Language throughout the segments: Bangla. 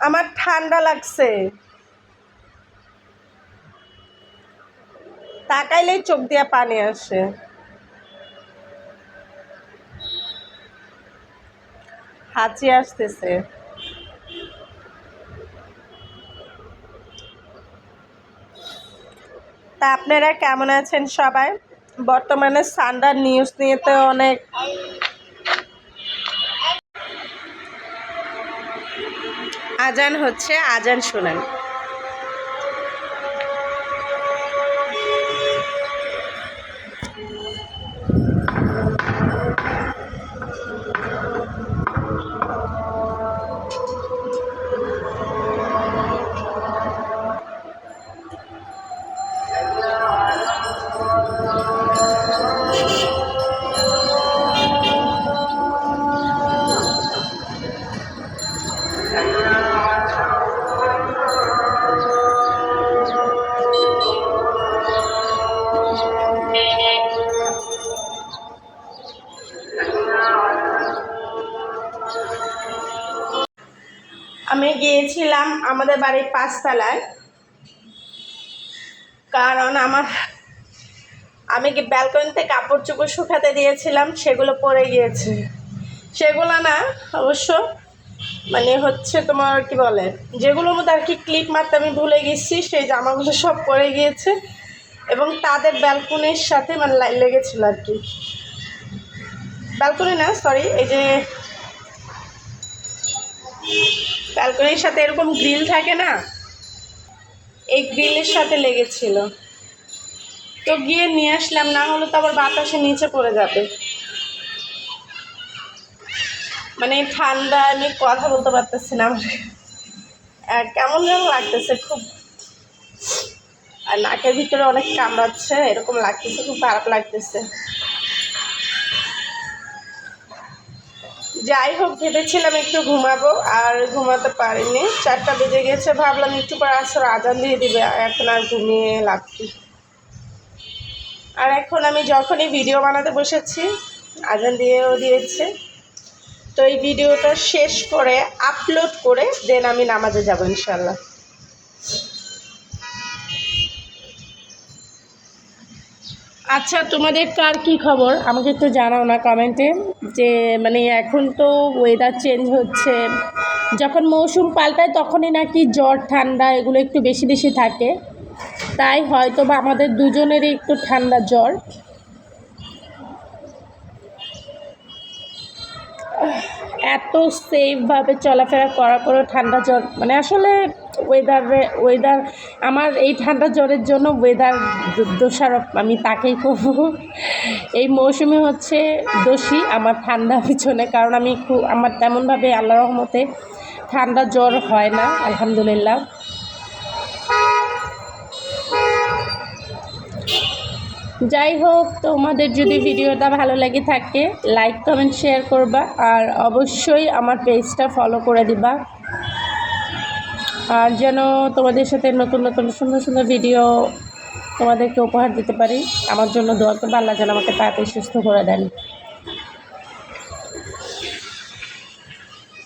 আমার ঠান্ডা লাগছে। তাকাইলেই চোখ দিয়ে পানি আসে। হাঁচি আসতেছে। তা আপনারা কেমন আছেন সবাই? বর্তমানে সান্ডার নিউজ নিয়ে তো অনেক আজান হচ্ছে আজান শোনেন। আমি গিয়েছিলাম আমাদের বাড়ির পাঁচতলায়, কারণ আমার আমি ব্যালকনিতে কাপড় চোপড় শুকাতে দিয়েছিলাম, সেগুলো পরে গিয়েছে। সেগুলো না অবশ্য মানে হচ্ছে তোমার কি বলে, যেগুলোর মধ্যে আর কি ক্লিপ মারতে আমি ভুলে গেছি, সেই জামাগুলো সব পরে গিয়েছে। এবং তাদের ব্যালকনির সাথে মানে লেগেছিল আর কি। ব্যালকনি না সরি এই যে ব্যালকনির সাথে এরকম গ্রিল থাকে না, এই গ্রিলের সাথে লেগেছিল। তো গিয়ে নিয়ে আসলাম, না হলে তো আবার বাতাসে নিচে পড়ে যাবে। মানে ঠান্ডা, আমি কথা বলতে পারতেছি না আমার কেমন যেন লাগতেছে, খুব আর নাকের ভিতরে অনেক কামড়াচ্ছে, এরকম লাগতেছে, খুব খারাপ লাগতেছে। যাই হোক, ভেবেছিলাম একটু ঘুমাবো, আর ঘুমাতে পারিনি। চারটা বেজে গেছে, ভাবলাম একটু পর আসর আজান দিয়ে দিবে এখন আর ঘুমিয়ে কি। আর এখন আমি যখনই ভিডিও বানাতে বসেছি, আজান দিয়েও দিয়েছে। তো এই ভিডিওটা শেষ করে আপলোড করে দেন আমি নামাজে যাব ইনশাল্লাহ আচ্ছা তোমাদের কার কি খবর? আমাকে একটু জানাও না কমেন্টে যে মানে এখন তো ওয়েদার চেঞ্জ হচ্ছে। যখন মৌসুম পাল্টায় তখনই নাকি জ্বর, ঠান্ডা এগুলো একটু বেশি বেশি থাকে। তাই হয়তো বা আমাদের দুজনেরই একটু ঠান্ডা জ্বর। এত সেফভাবে চলাফেরা করার পরেও ঠান্ডা জ্বর মানে আসলে ওয়েদারে ওয়েদার আমার এই ঠান্ডা জ্বরের জন্য ওয়েদার দোষারোপ আমি তাকেই করব। এই মৌসুমে হচ্ছে দোষী আমার ঠান্ডা পিছনে, কারণ আমি খুব আমার তেমনভাবে আল্লাহ রহমতে ঠান্ডা জ্বর হয় না, আলহামদুলিল্লাহ। যাই হোক, তোমাদের যদি ভিডিওটা ভালো লাগে থাকে লাইক কমেন্ট শেয়ার করবা, আর অবশ্যই আমার পেজটা ফলো করে দিবা। আর যেন তোমাদের সাথে নতুন নতুন, সুন্দর সুন্দর ভিডিও তোমাদেরকে উপহার দিতে পারি, আমার জন্য দোয়া করবে, আল্লাহ যেন আমাকে তাড়াতাড়ি সুস্থ করে দেন।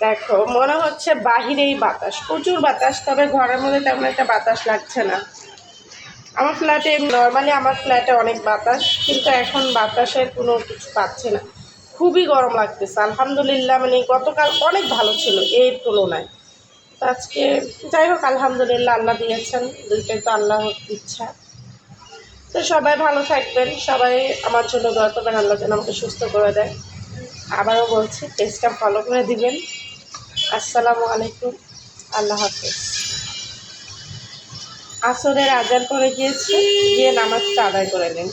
দেখো, মনে হচ্ছে বাহিরেই বাতাস, প্রচুর বাতাস, তবে ঘরের মধ্যে তেমন একটা বাতাস লাগছে না। আমার ফ্ল্যাটে নর্মালি আমার ফ্ল্যাটে অনেক বাতাস, কিন্তু এখন বাতাসের কোনো কিছু পাচ্ছে না। খুবই গরম লাগতেছে, আলহামদুলিল্লাহ মানে গতকাল অনেক ভালো ছিল এর তুলনায়। তো আজকে যাই হোক, আলহামদুলিল্লাহ আল্লাহ দিয়েছেন, দুইটাই তো আল্লাহর ইচ্ছা। তো সবাই ভালো থাকবেন, সবাই আমার জন্য দোয়া করবেন, আল্লাহ যেন আমাকে সুস্থ করে দেয়। আবারও বলছি, পেজটা ফলো করে দিবেন। আসসালামু আলাইকুম, আল্লাহ হাফেজ। আসরের আজান করে গিয়েছে গিয়ে নামাজটা আদায় করে নিন।